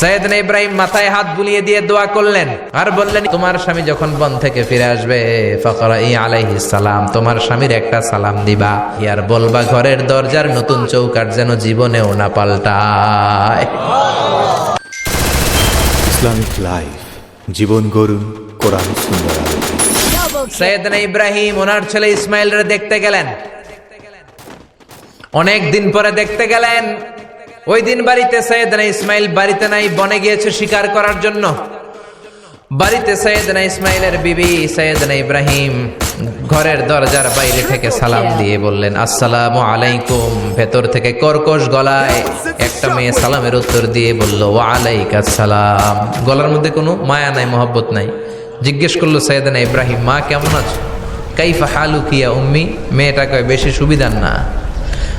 সৈয়দনা ইব্রাহিম মাথায় হাত বুলিয়ে দিয়ে দোয়া করলেন। আর বললেন তোমার স্বামী যখন বন থেকে ফিরে আসবে ফকরা ই আলাইহি সালাম তোমার স্বামীর একটা সালাম দিবা। ইয়ার বলবা ঘরের দরজার নতুন চৌকাট যেন জীবনেও না পাল্টায়। ইসলামিক লাইফ জীবন গরুন কোরআন সুন্দর ইব্রাহিম ওনার ছেলে ইসমাইলরে দেখতে গেলেন। অনেক দিন পরে দেখতে গেলেন। ওই দিন বাড়িতে সৈয়দনা ইসমাইল বাড়িতে নাই, বনে গিয়েছে শিকার করার জন্য। বাড়িতে সৈয়দনা ইসমাইলের বিবি সৈয়দনা ইব্রাহিম ঘরের দরজার বাইরে থেকে সালাম দিয়ে বললেন, আসসালামু আলাইকুম। ভেতর থেকে কর্কশ গলায় একটা মেয়ে সালামের উত্তর দিয়ে বলল ওয়া আলাইকাস সালাম। গলার মধ্যে কোনো মায়া নাই, মহব্বত নাই। জিজ্ঞেস করল সৈয়দনা ইব্রাহিম, মা, কেমন আছো? কাইফা হালু কিয়া উম্মি? মেয়েটা কয়, বেশি সুবিধার না।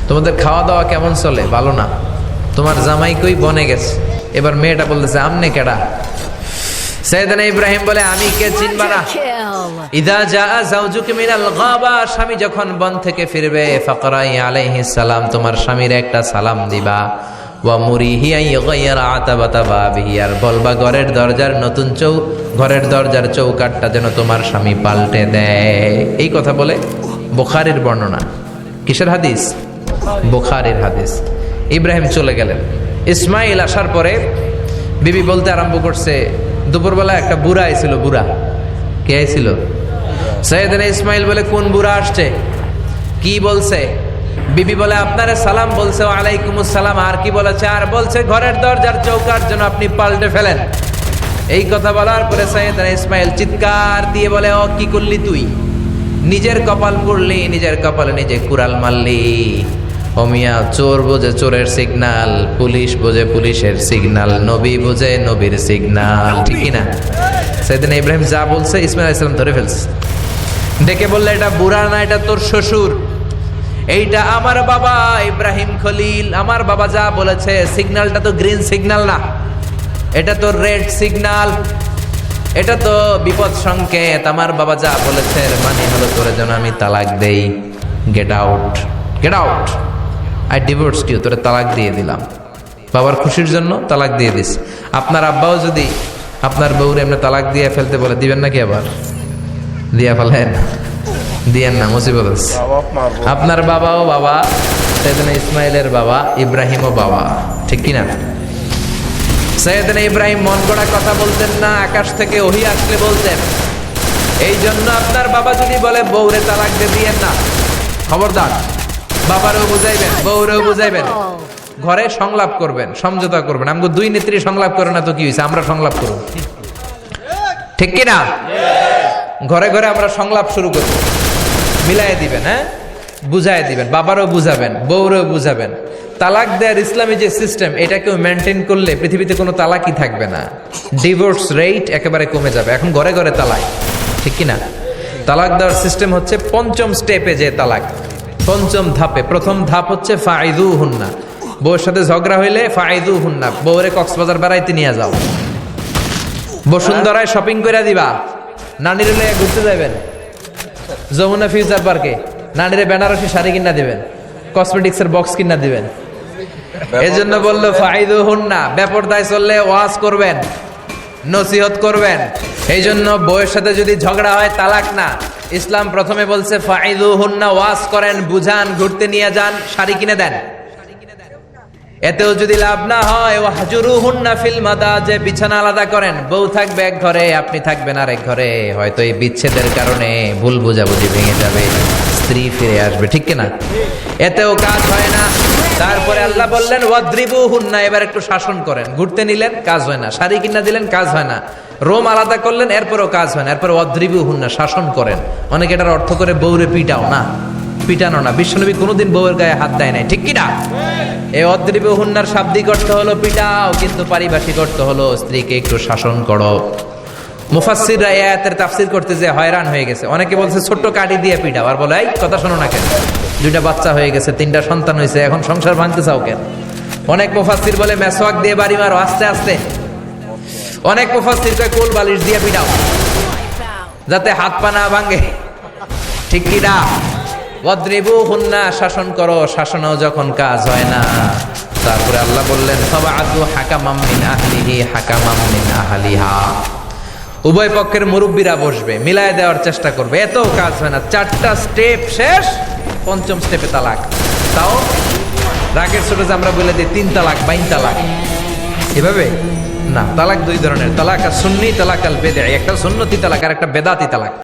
তোমাদের খাওয়া দাওয়া কেমন চলে? ভালো না। তোমার জামাই কই বনে গেছে? এবার মেয়েটা বলতেছে আমনে কেডা? সৈয়দনা ইব্রাহিম বলে আমি কে চিনবা না. ইদা জা জাউজুক মিনাল গাবা। স্বামী যখন বন থেকে ফিরবে ফাকরাই আলাইহিস সালাম তোমার স্বামীর একটা সালাম দিবা। ওয়া মুরিহি আই ইয়াগাইয়ার আতাবাতা বাবিহি। আর বলবা ঘরের দরজার নতুন চৌ ঘরের দরজার চৌকাটটা যেন তোমার স্বামী পাল্টে দেয়। এই কথা বলে বুখারীর বর্ণনা। কিসের হাদিস? বুখারীর হাদিস। ইব্রাহিম চলে গেলেন। ইসমাইল আসার পরে বিবি বলতে আরম্ভ করছে, দুপুরবেলা একটা বুড়া আইছিল, বুড়া। কে আইছিল? সৈয়দিনা ইসমাইল বলে, কোন বুড়া আসছে? কি বলছে? বিবি বলে, আপনারে সালাম বলছে আলাইকুম সালাম আর কি বলেছে? আর বলছে, ঘরের দরজার চৌকার জন্য আপনি পাল্টে ফেলেন। এই কথা বলার পরে সৈয়দিনা ইসমাইল চিৎকার দিয়ে বলে, ও, কি করলি তুই? নিজের কপাল পুড়লি, নিজের কপালে নিজে কুড়াল মারলি। অমিয়া, চোর বোঝে চোরের সিগনাল পুলিশ বোঝে পুলিশের সিগনাল নবী বোঝে নবীর সিগনাল ঠিক না সেদিন ইব্রাহিম যা বলছে ইসমাইল ইসলাম ধরে ফেলছে। ডেকে বললে, এটা বুড়া না, এটা তোর শ্বশুর। এইটা আমার বাবা, ইব্রাহিম খলিল। আমার বাবা যা বলেছে সিগন্যালটা তো গ্রিন সিগনাল না। এটা তো রেড সিগনাল এটা তো বিপদ সংকেত। আমার বাবা যা বলেছে মানে হলো তোরে যেন আমি তালাক দেই। Get out get out I divorce you তোরে তালাক দিয়ে দিলাম। বাবার খুশির জন্য তালাক দিয়ে দিস। আপনার আব্বাও যদি আপনার বউরে এমনি তালাক দিয়ে ফেলতে বলে, দিবেন নাকি আবার? দিয়া ফেলেন। দিয়েন না, মুসিবত। আপনার বাবাও বাবা, সেদিন ইসমাইলের বাবা, ইব্রাহিমও বাবা। ঠিক কিনা? সৈয়দিন ইব্রাহিম মন গড়া কথা বলতেন না, আকাশ থেকে ওহি আসলে বলতেন। এই জন্য আপনার বাবা যদি বলে, বউরে তালাক দিয়ে দিয়েন না। খবরদার। বাবারও বুঝাইবেন বউরেও বুঝাইবেন। ঘরে সংলাপ করবেন সমঝোতা করবেন। আমাকে দুই নেত্রী সংলাপ করে না তো কি হয়েছে আমরা সংলাপ করব। ঠিক কিনা ঘরে ঘরে আমরা সংলাপ শুরু করব। মিলাই দিবেন হ্যাঁ? বুঝাই দিবেন বাবারও বুঝাবেন বউরেও বুঝাবেন। তালাক দেওয়ার ইসলামী যে সিস্টেম এটাকেও মেনটেন করলে পৃথিবীতে কোনো তালাকই থাকবে না। ডিভোর্স রেট একেবারে কমে যাবে। এখন ঘরে ঘরে তালাক ঠিক কি না? তালাক দেওয়ার সিস্টেম হচ্ছে পঞ্চম স্টেপে যে তালাক। পঞ্চম ধাপে। প্রথম ধাপ হচ্ছে ফাইদু হুন্না বউর সাথে ঝগড়া হইলে ফাইদু হুন্না বউরে কক্সবাজার বেড়াইতে নিয়ে যাও। বসুন্ধরায় শপিং করে দিবা। নানির ঘুরতে যাবেন যমুনা ফিউচার পার্কে নানিরে বেনারসি শাড়ি কিনা দিবেন। কসমেটিক্সের বক্স কিনা দিবেন। এই জন্য বলল ফাইদু হুন্না বেপরদায় চললে ওয়াজ করবেন। নসিহত করবেন। এই জন্য বউয়ের সাথে যদি ঝগড়া হয় তালাক না। ইসলাম প্রথমে বলছে ফাইদু হুন্না ওয়াজ করেন, বুঝান, ঘুরতে নিয়ে যান, শাড়ি কিনে দেন। এতেও যদি লাভ না হয় ও হাজুরু হুন্না ফিল মাদা যে বিছানা আলাদা করেন। বউ থাকবে এক ঘরে, আপনি থাকবেন আরেক ঘরে। হয়তো এই বিচ্ছেদের কারণে ভুল বুঝাবুঝি ভেঙে যাবে, স্ত্রী ফিরে আসবে, ঠিক কিনা? এতেও কাজ হয় না। তারপরে আল্লাহ বললেন ওয়াদ্রিবু হুন্না এবার একটু শাসন করেন। ঘুরতে নিলেন, কাজ হয় না। শাড়ি কিনা দিলেন, কাজ হয় না। রোম আলাদা করলেন, এরপরও কাজ হয় না। এরপর ওয়াদ্রিবু হুন্না শাসন করেন। অনেকে এটার অর্থ করে বউরে পিটাও না। পিটানো না। বিশ্বনবী কোনোদিন বউয়ের গায়ে হাত দেয় নাই। ঠিক কিনা এই অদ্রিব হুন্নার শাব্দিক অর্থ হলো পিটাও, কিন্তু পারিভাষিক অর্থ হলো স্ত্রীকে একটু শাসন করো। মুফাসসিররা এই আয়াতের তাফসির করতে যে হয়রান হয়ে গেছে। অনেকে বলছে, ছোট্ট কাঠি দিয়ে পিটাও। আর বলে, এই, কথা শোনো না কেন। দুইটা বাচ্চা হয়ে গেছে, তিনটা সন্তান হয়েছে, এখন সংসার ভাঙতে চাও কেন? অনেক মুফাসসির বলে, মেসওয়াক দিয়ে বাড়ি মারো, আস্তে আস্তে। অনেক মুফাসসির কয়, কোল বালিশ দিয়ে পিটাও, যাতে হাত পা না ভাঙে। ঠিক কি না? অদ্রিবু হুন্না শাসন করো, শাসনও যখন কাজ হয় না। তারপরে আল্লাহ বললেন সবা আদু হাকামাম মিন আহলিহি, হাকামাম মিন আহলিহা। উভয় পক্ষের মুরব্বীরা বসবে, মিলায় দেওয়ার চেষ্টা করবে। এত কাজ হয় না। চারটা স্টেপ শেষ, পঞ্চম স্টেপে তালাক। তাও রাগের সোটেজ আমরা বলে দিই, তিন তালাক, বাইন তালাক। এভাবে? না, তালাক দুই ধরনের। তালাক আর সুন্নি তালাক আল বেদে একটা সুন্নতি তালাক আর একটা বেদাতি তালাক।